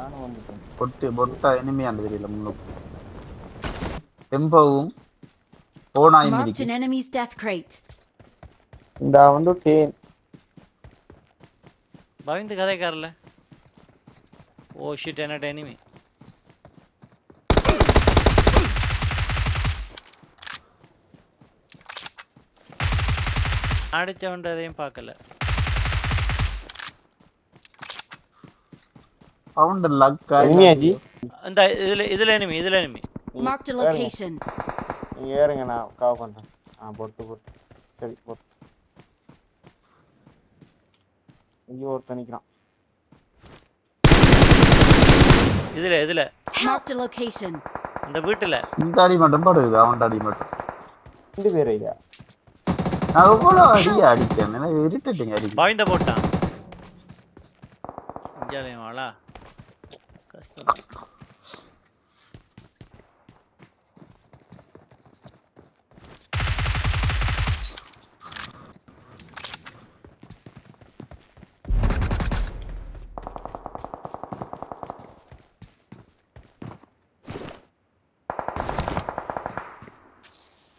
நானும் வந்துட்டேன். பொட்டு பொட்டா இனிமையாண்டு தெரியல முன்னுக்கு டெம்போவும் ஓனாயும் Marked இருக்கு an enemy's death crate. இந்த வந்து டேன் பவிந்து கதைக்காரல ஓ ஷிட் என்ன எனிமி அடிச்சவன்றதையும் பார்க்கல. சவுண்ட் லக் உண்மையாஜி இந்த இதுல இதுல எனிமி இதுல enemy Marked a Where? location. நீங்க ஏறுங்க நான் கவர் பண்றேன். ஆ பொட்டு பொட்டு. சரி பொட்டு. இங்க ஒருத்தன் நிக்கிறான். இதுல இதுல. Marked a location. அந்த வீட்டுல. இந்த அடி மட்டும் படுகுது அவன் அடி மட்டும் ரெண்டு பேர் ஐயா. நான் எவ்வளோ அடிய அடிச்சேன்? எனக்கு இருட்டுட்டீங்க அடி பவிந்த போட்டான். இஞ்சாலையும் வாழா கஷ்டம்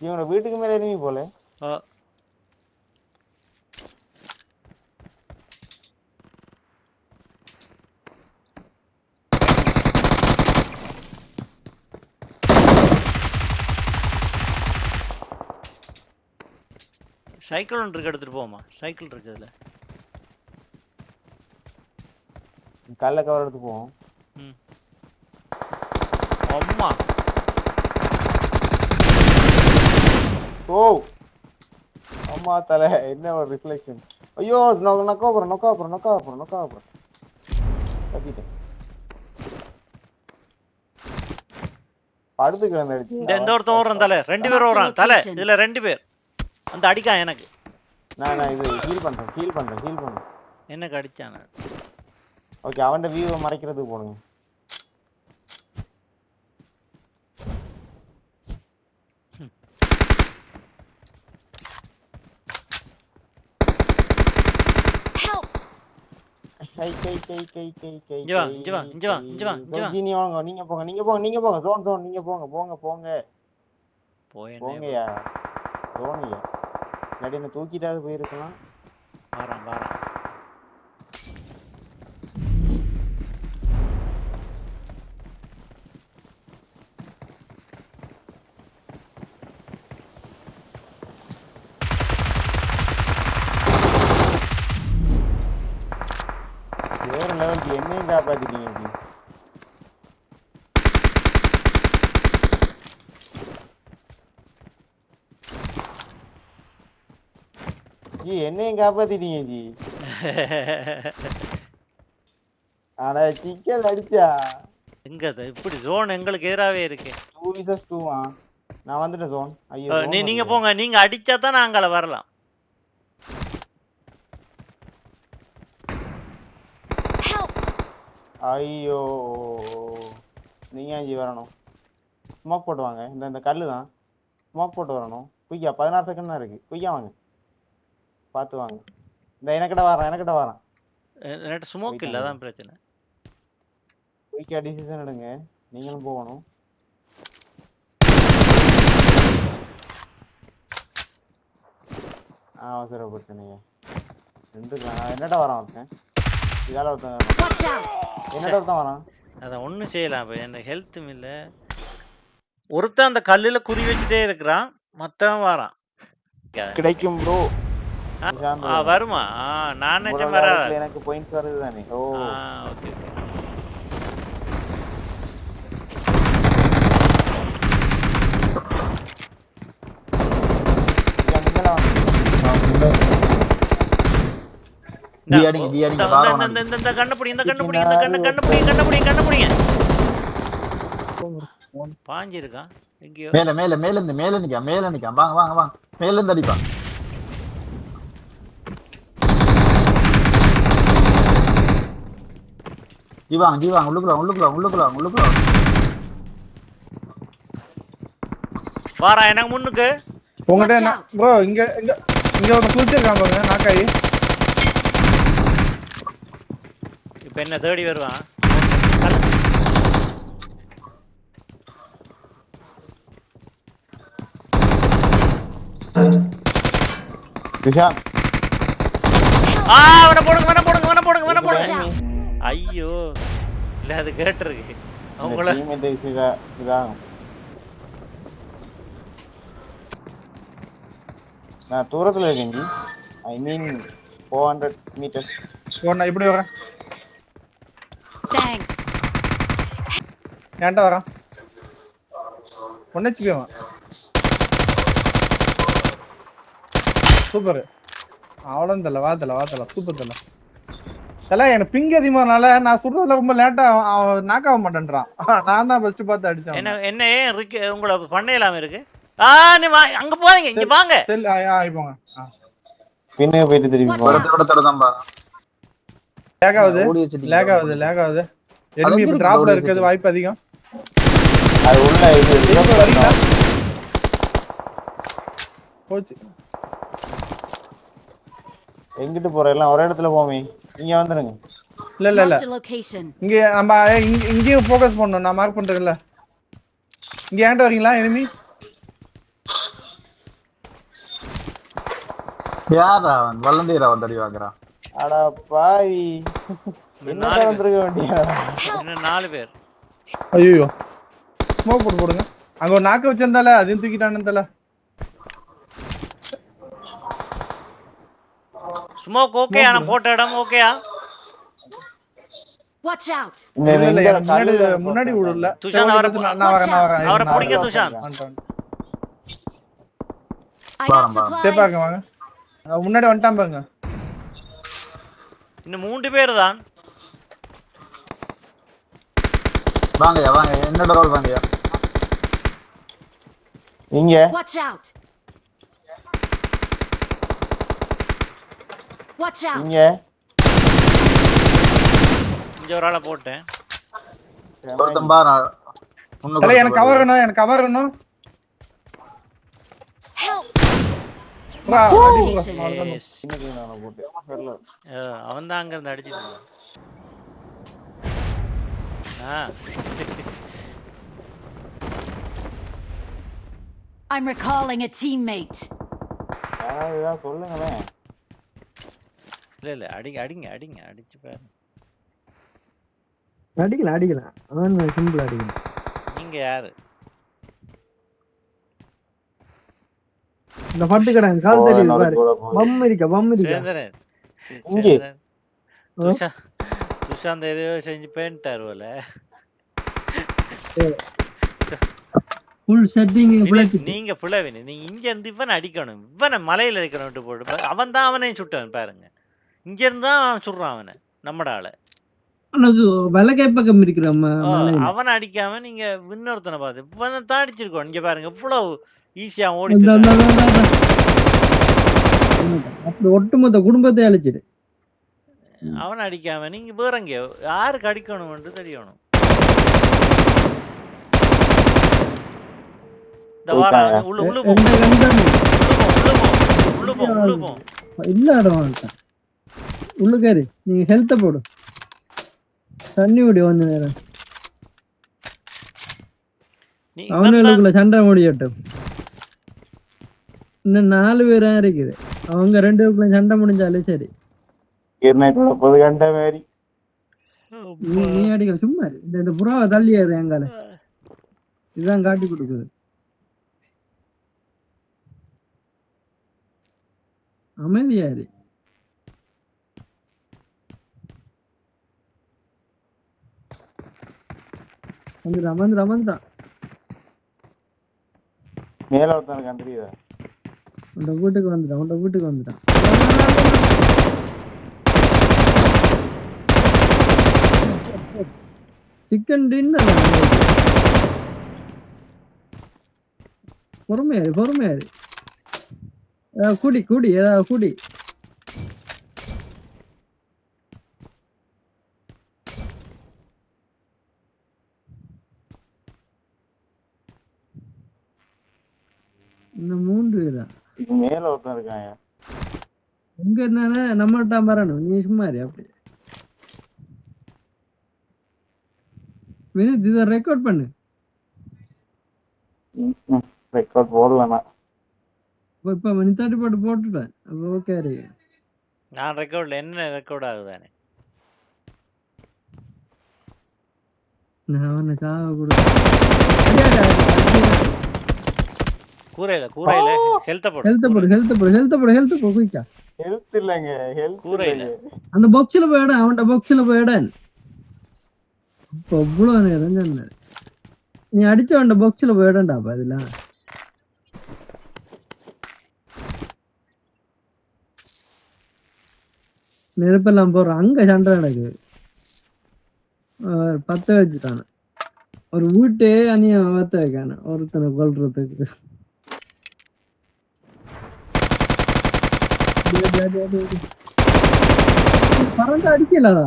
இவனோட வீட்டுக்கு மேல enemy போல சைக்கிள் ஒன்று இருக்கு எடுத்துட்டு போமா சைக்கிள் இருக்கு அதுல. கல்ல கவர் எடுத்து போவோம். அம்மா. ஓ. அம்மா தலை என்ன ஒரு ரிஃப்ளெக்ஷன் ஐயோ நொ- நொக்கா போறோம் நொக்கா போறோம் நொக்கா போறோம் நொக்கா போறோம் தப்பிட்டேன் படுத்து கிடந்த இந்த ஒருத்தன் ஓடுறான் தலை. ரெண்டு பேர் ஓடுறான் தலை இதுல ரெண்டு பேர். அந்த அடிக்கான் எனக்கு. நான் நான் இது ஹீல் பண்றேன் ஹீல் பண்றேன் ஹீல் பண்றேன். எனக்கு அடிச்சான். ஓகே அவன்ட வியூவை மறைக்கிறதுக்கு போடுங்க. நீங்க போங்க நீங்க போங்க நீங்க போங்க ஜோன் ஜோன் நீங்க போங்க போங்க போங்க. போய் போங்கய்யா. ஜோனையா இல்லாட்டி என்ன தூக்கிட்டாவது போயிருக்கலாம். வாரான் வாரான் வேற லெவலுக்கு என்னையும் காப்பாத்திட்டீங்க ஜி ஜி என்னையும் காப்பாத்திட்டீங்க ஜி. ஆனா சிக்கல் அடிச்சா. எங்க இப்படி ஜோன் எங்களுக்கு எதிராவே இருக்கு. டூ விசஸ் டூவா நான் வந்துட்டேன் ஜோன் ஐயோ நீ நீங்க. போங்க. நீங்க அடிச்சா தான் நாங்கள வரலாம்! ஐயோ. நீங்க ஏன் ஜி வரணும்? ஸ்மோக் போட்டு வாங்க. இந்த இந்த கல்லு தான் ஸ்மோக் போட்டு வரணும். குய்யா பதினாறு செகண்ட் தான் இருக்கு. குய்யா வாங்க. பார்த்து வாங்க. இந்த எனக்கிட்ட வரேன் எனக்கிட்ட வரேன். என்கிட்ட ஸ்மோக் இல்ல. அதான் பிரச்சனை. குயிக்கா டிசிஷன் எடுங்க. நீங்களும் போகணும். ஆ அவசரப்பட்டனே ரெண்டு நான் என்னடா வரான் ஒருத்தன்? இதால ஒருத்தன்! என்னடா ஒருத்தன் வரான்? அதான் ஒண்ணும் செய்யலாம் இப்ப எனக்கு ஹெல்த்தும் இல்ல. ஒருத்தன் அந்த கல்லுல குறி வச்சுட்டே இருக்கிறான் மத்தவன் வாரான். கிடைக்கும் ப்ரோ வருமா? ஆ நான் நினைச்சேன் வராது எனக்கு பாயிண்ட்ஸ் வருது தானே. ஓ. ஆ ஓகே இங்க முன்னால வாங்க. ஜி அடிங்க, ஜி அடிங்க, வாரம் இந்த இந்த இந்த கண்ணு பிடி இந்த கண்ணு பிடி இந்த கண்ணு கண்ணு பிடி கண்ணு பிடி கண்ணு பிடிங்க பாஞ்சி இருக்கான் எங்கேயோ. மேல மேல மேல இருந்து மேல நிக்கான் மேல நிக்கான் வாங்க வாங்க வாங்க. மேல இருந்து அடிப்பான் ஜி வாங்க ஜி வாங்க உள்ளுக்குள்ள உள்ளுக்குள்ள உள்ளுக்குள்ள உள்ளுக்குள்ள. வாரான் எனக்கு முன்னுக்கு உங்ககிட்ட என்ன. ப்ரோ இங்க இங்க இங்க ஒரு குளிச்சிருக்கான் பாருங்க நாக்காயி இப்ப என்ன தேடி வருவான் விஷாந்த் ஆ அவனை போடுங்க அவனை போடுங்க அவனை போடுங்க அவனை Watch போடுங்க! ஐயோ இல்ல அது கேட்டிருக்கு. அவங்கள நான் தூரத்துல இருக்கேன் G. I mean four hundred meters ஒண்ணா இப்படி வரேன். Thanks. ஏன்டா வரான்? ஒன்னச்சு போவான் சூப்பர் அவ்வளோ தெரியல வா தெரியல வா தெரியல சூப்பர் தெரியல தெரியல எனக்கு பிங் அதிகமானால நான் சுடுறதுல ரொம்ப லேட்டா அவன் knock ஆக மாட்டேன்றான். நான் தான் ஃபர்ஸ்ட் பார்த்து அடிச்சேன் என்ன என்ன ஏன் இருக்கு? உங்களை பண்ண இல்லாம இருக்கு? ஆ நீ வா அங்க போறீங்க இங்க வாங்க. செல் ஆ போங்க. பின்னுக்கு போயிட்டு திருப்பி Watch போறேன் out! ஒருத்தரோட தரதான்பா லேக் ஆகுது. லேக் ஆகுது. லேக் ஆகுது எனிமி இருக்கு, டிராப்ல ஓடி இருக்கிறது வாய்ப்பு அதிகம். அது உள்ள இது திரும்ப போச்சு. எங்கிட்டு போற? எல்லாம் ஒரே இடத்துல போமே இங்க வந்துருங்க. இல்ல இல்ல இல்ல. இங்க நம்ம இங்க- இங்கேயும் ஃபோக்கஸ் பண்ணணும். நான் மார்க் பண்றேன்ல இங்க ஏன்ட்ட வரீங்களா எனிமி யாரா அவன்? வல்லந்தீரா அவன் தடி வாங்குறான் அடா பாவி. என்ன வந்திருக்க வேண்டிய இன்னும் நாலு பேர். ஐயோ ஸ்மோக் போட்டு போடுங்க. அங்க ஒரு நாக்க வச்சிருந்தால அதையும் தூக்கிட்டானு ஸ்மோக் ஓகே ஆனா போட்ட இடம் ஓகேயா இந்த எனக்கு முன்னாடி முன்னாடி விடல. துஷாந்த் அவரை நான் நான் வரேன் நான் வரேன். அவரை பிடிங்க இருங்க supplies. வாங்க. முன்னாடி வந்துட்டான் பாருங்க. இன்னும் மூன்று பேர் தான் வாங்கய்யா. வாங்க என்னோட ரோல் வாங்கய்யா. இங்க Watch out! Watch out! இங்க இங்க ஒரு ஆளை போட்டேன் ஒருத்தன் பாரு இல்ல எனக்கு கவர் வேணும் எனக்கு கவர் வேணும். Yes. நான தெரியல அவன் தான் அங்க இருந்து அடிச்சிட்டு இருந்தான். ஆ I'm recalling a teammate. யாராவது ஏதாவது சொல்லுங்களேன் இல்ல இல்ல. அடிங்க அடிங்க அடிங்க. அடிச்சு பாரு அடிக்கலாம் அடிக்கலாம் அதான் சிம்பிள் அடிக்கலாம் நீங்க யாரு? இந்த பட்டு கடை கால் தெரியுது என்னோட பாரு. பம் இருக்கா பம் இருக்கா சேந்திரன் இங்கே. துஷாந்த் எதையோ செஞ்சு பேன்ட்டார் போல. ஃபுல் செட்டிங் நீங்க புலவினு நீங்க இங்க இருந்து இவனை அடிக்கணும். இவனை மலையில அடிக்கணும் போட்டு. அவன் தான் அவனையும் சுட்டவன் பாருங்க. இங்க இருந்து சுடுறான் அவனை நம்மட ஆளு பக்கம் இருக்கிற அவனை அடிக்காம நீங்க இன்னொருத்தனை பார்த்து இவனை தான் அடிச்சிருக்கோம். இங்க பாருங்க இவ்வளவு ஈஸியா ஓடி அப்படி ஒட்டுமொத்த குடும்பத்தை அழிச்சிடு. அவனை அடிக்காம நீங்க வேற எங்க யாருக்கு அடிக்கணும்னு தெரியணும். இந்த வாரம். உள்ள உள்ள போ உள்ள போ உள்ள போ உள்ள போ உள்ளுக்காரு நீங்க ஹெல்த்த போடு. தண்ணி ஓடி வந்து நேரம். அவனுக்குள்ள சண்டை முடியட்டும் இன்னும் நாலு பேரா இருக்குது. அவங்க ரெண்டு பேருக்குள்ள சண்டை முடிஞ்சாலே சரி. பொது கண்ட மாதிரி. நீ நீ அடிக்கிற சும்மா. இந்த இந்த புறாவை தள்ளி ஏறு எங்கால இதுதான் காட்டி கொடுக்குது. அமைதியாரு வந்துட்டான் வந்துட்டான் வந்துட்டான் மேல ஒருத்தனுக்கு கண்டிரியுதா உன்ட வீட்டுக்கு வந்துட்டான் உன்ட வீட்டுக்கு வந்துட்டான் சிக்கன் டின்னர் பொறுமையாரு பொறுமையாரு குடி குடி ஏதாவது குடி இன்னும் மூன்று தான் இது மேல ஒருத்தன் இருக்காங்க. எங்க இருந்தாலும் நம்மகிட்ட வரணும் நீ சும்மா இரு அப்படி. வினித் இதை ரெக்கார்ட் பண்ணு. ரெக்கார்ட் இப்ப இப்ப மணித்தாட்டி போட்டு போட்டுட்டேன். அப்ப ஓகே நான் ரெக்கார்ட்ல என்ன ரெக்கார்ட் ஆகுதானே? நான் அவனை சாவ கொடுத்தேன் கூரையில கூரையில ஹெல்த்த போடு. ஹெல்த் போடு ஹெல்த் போடு ஹெல்த் போடு ஹெல்த் போ குயிக்கா. ஹெல்த் இல்லைங்க ஹெல்த் கூரையில. அந்த பாக்ஸ்ல போயிட அவன்கிட்ட பாக்ஸ்ல போயிட இப்போ இவ்வளவு நேரம் சொன்னேன் நீ அடிச்ச அவன்கிட்ட பாக்ஸ்ல போயிடண்டாப்பா இதுல நெருப்பெல்லாம் போடுறோம் அங்க சண்டை நடக்குது. பத்த வச்சுட்டான. ஒரு வீட்டே அநியம் பத்த வைக்கான ஒருத்தனை கொல்றதுக்கு. அடி, அடி, அடி, அடி, அடி. பறந்து அடிக்கலதா